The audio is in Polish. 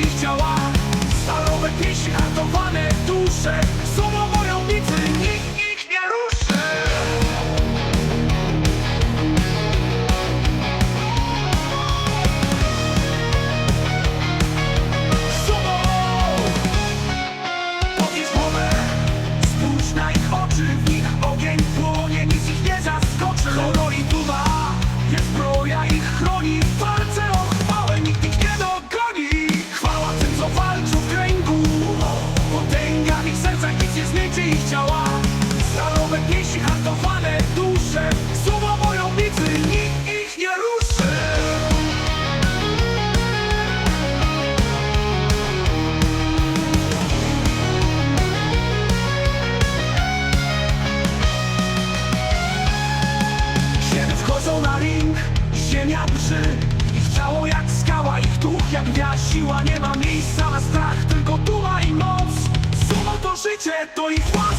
ich ciała. Stalowe pieśni, hartowane dusze. oczy i ciała Stalowe pieśni, hartowane dusze? Słowa wojownicy, nikt ich nie ruszy. Kiedy wchodzą na ring, ziemia drży Ich ciało jak skała, ich duch jak wia Siła nie ma miejsca. Cioè, tu in quattro